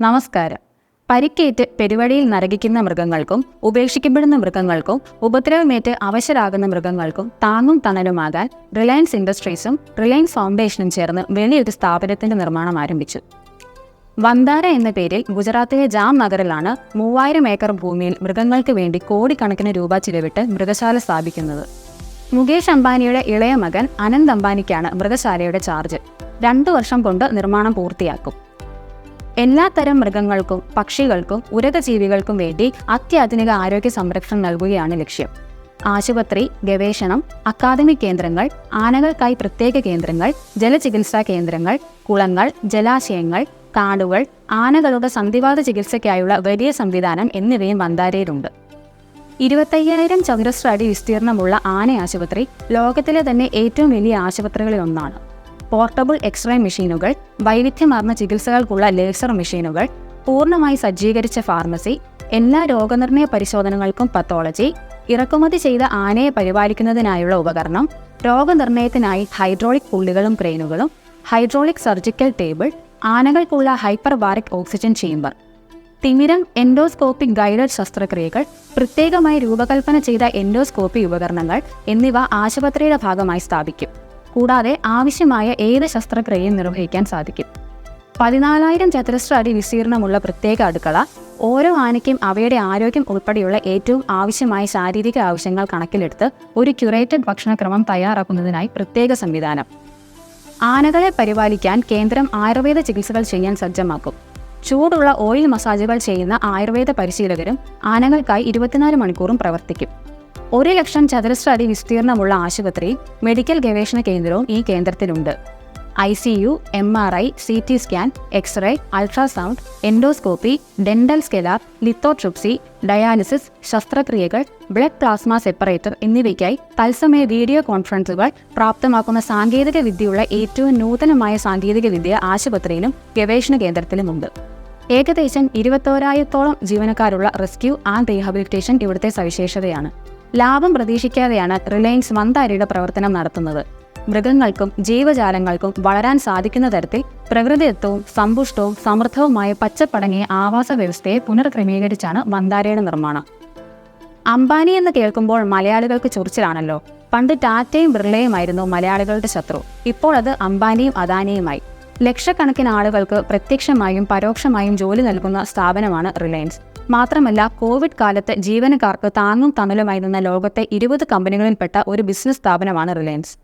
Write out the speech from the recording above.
നമസ്കാരം. പരിക്കേറ്റ് പെരുവഴിയിൽ നരകിക്കുന്ന മൃഗങ്ങൾക്കും ഉപേക്ഷിക്കപ്പെടുന്ന മൃഗങ്ങൾക്കും ഉപദ്രവമേറ്റ് അവശരാകുന്ന മൃഗങ്ങൾക്കും താങ്ങും തണലുമാകാൻ റിലയൻസ് ഇൻഡസ്ട്രീസും റിലയൻസ് ഫൗണ്ടേഷനും ചേർന്ന് വലിയൊരു സ്ഥാപനത്തിന്റെ നിർമ്മാണം ആരംഭിച്ചു. വന്ദാര എന്ന പേരിൽ ഗുജറാത്തിലെ ജാം നഗറിലാണ് മൂവായിരം ഏക്കർ ഭൂമിയിൽ മൃഗങ്ങൾക്ക് വേണ്ടി കോടിക്കണക്കിന് രൂപ ചിലവിട്ട് മൃഗശാല സ്ഥാപിക്കുന്നത്. മുകേഷ് അംബാനിയുടെ ഇളയ മകൻ അനന്ത് അംബാനിക്കാണ് മൃഗശാലയുടെ ചാർജ്. രണ്ടു വർഷം കൊണ്ട് നിർമ്മാണം പൂർത്തിയാക്കും. എല്ലാത്തരം മൃഗങ്ങൾക്കും പക്ഷികൾക്കും ഉരകജീവികൾക്കും വേണ്ടി അത്യാധുനിക ആരോഗ്യ സംരക്ഷണം നൽകുകയാണ് ലക്ഷ്യം. ആശുപത്രി ഗവേഷണം അക്കാദമിക് കേന്ദ്രങ്ങൾ ആനകൾക്കായി പ്രത്യേക കേന്ദ്രങ്ങൾ ജലചികിത്സാ കേന്ദ്രങ്ങൾ കുളങ്ങൾ ജലാശയങ്ങൾ കാടുകൾ ആനകളുടെ സന്ധിവാത ചികിത്സയ്ക്കായുള്ള വലിയ സംവിധാനം എന്നിവയും വന്താരയിലുണ്ട് ഇരുപത്തയ്യായിരം ചതുരശ്ര അടി വിസ്തീർണമുള്ള ആന ആശുപത്രി ലോകത്തിലെ തന്നെ ഏറ്റവും വലിയ ആശുപത്രികളിൽ ഒന്നാണ് പോർട്ടബിൾ എക്സ്റേ മെഷീനുകൾ വൈവിധ്യമാർന്ന ചികിത്സകൾക്കുള്ള ലേസർ മെഷീനുകൾ പൂർണമായി സജ്ജീകരിച്ച ഫാർമസി എല്ലാ രോഗനിർണയ പരിശോധനകൾക്കും പത്തോളജി ഇറക്കുമതി ചെയ്ത ആനയെ പരിപാലിക്കുന്നതിനായുള്ള ഉപകരണം രോഗനിർണയത്തിനായി ഹൈഡ്രോളിക് പുള്ളികളും ക്രെയിനുകളും ഹൈഡ്രോളിക് സർജിക്കൽ ടേബിൾ ആനകൾക്കുള്ള ഹൈപ്പർബാറിക് ഓക്സിജൻ ചേംബർ. തിമിരം എൻഡോസ്കോപ്പിക് ഗൈഡഡ് ശസ്ത്രക്രിയകൾ പ്രത്യേകമായി രൂപകൽപ്പന ചെയ്ത എൻഡോസ്കോപ്പി ഉപകരണങ്ങൾ എന്നിവ ആശുപത്രിയുടെ ഭാഗമായി സ്ഥാപിക്കും. കൂടാതെ ആവശ്യമായ ഏത് ശസ്ത്രക്രിയയും നിർവഹിക്കാൻ സാധിക്കും. പതിനാലായിരം ചതുരശ്ര അടി വിസ്തീർണമുള്ള പ്രത്യേക അടുക്കള ഓരോ ആനയ്ക്കും അവയുടെ ആരോഗ്യം ഉൾപ്പെടെയുള്ള ഏറ്റവും ആവശ്യമായ ശാരീരിക ആവശ്യങ്ങൾ കണക്കിലെടുത്ത് ഒരു ക്യുറേറ്റഡ് ഭക്ഷണക്രമം തയ്യാറാക്കുന്നതിനായി പ്രത്യേക സംവിധാനം. ആനകളെ പരിപാലിക്കാൻ കേന്ദ്രം ആയുർവേദ ചികിത്സകൾ ചെയ്യാൻ സജ്ജമാക്കും. ചൂടുള്ള ഓയിൽ മസാജുകൾ ചെയ്യുന്ന ആയുർവേദ പരിശീലകരും ആനകൾക്കായി ഇരുപത്തിനാല് മണിക്കൂറും പ്രവർത്തിക്കും. ഒരു ലക്ഷം ചതുരശ്ര അടി വിസ്തീർണമുള്ള ആശുപത്രി മെഡിക്കൽ ഗവേഷണ കേന്ദ്രവും ഈ കേന്ദ്രത്തിലുണ്ട്. I C U M R I C T scan X-ray ultrasound endoscopy dental scaler lithotripsy dialysis ശസ്ത്രക്രിയകൾ ബ്ലഡ് പ്ലാസ്മ സെപ്പറേറ്റർ എന്നിവയ്ക്കായി തത്സമയ വീഡിയോ കോൺഫറൻസുകൾ പ്രാപ്തമാക്കുന്ന സാങ്കേതിക വിദ്യയുള്ള ഏറ്റവും നൂതനമായ സാങ്കേതിക വിദ്യ ആശുപത്രിയിലും ഗവേഷണ കേന്ദ്രത്തിലുമുണ്ട്. ഏകദേശം ഇരുപത്തോരായിരത്തോളം ജീവനക്കാരുള്ള റെസ്ക്യൂ ആൻഡ് റീഹാബിലിറ്റേഷൻ ഇവിടുത്തെ സവിശേഷതയാണ്. ലാഭം പ്രതീക്ഷിക്കാതെയാണ് റിലയൻസ് മന്ദാരിയുടെ പ്രവർത്തനം നടത്തുന്നത്. മൃഗങ്ങൾക്കും ജീവജാലങ്ങൾക്കും വളരാൻ സാധിക്കുന്ന തരത്തിൽ പ്രകൃതിദത്തവും സമ്പുഷ്ടവും സമൃദ്ധവുമായ പച്ചപ്പടങ്ങിയ ആവാസ വ്യവസ്ഥയെ പുനർക്രമീകരിച്ചാണ് മന്ദാരയുടെ നിർമ്മാണം. അംബാനി എന്ന് കേൾക്കുമ്പോൾ മലയാളികൾക്ക് ചൊറിച്ചിലാണല്ലോ. പണ്ട് ടാറ്റയും ബിർളയുമായിരുന്നു മലയാളികളുടെ ശത്രു. ഇപ്പോൾ അത് അംബാനിയും അദാനിയുമായി. ലക്ഷക്കണക്കിന് ആളുകൾക്ക് പ്രത്യക്ഷമായും പരോക്ഷമായും ജോലി നൽകുന്ന സ്ഥാപനമാണ് റിലയൻസ്. മാത്രമല്ല കോവിഡ് കാലത്ത് ജീവനക്കാർക്ക് താങ്ങും തണലുമായി നിന്ന ലോകത്തെ ഇരുപത് കമ്പനികളിൽപ്പെട്ട ഒരു ബിസിനസ് സ്ഥാപനമാണ് റിലയൻസ്.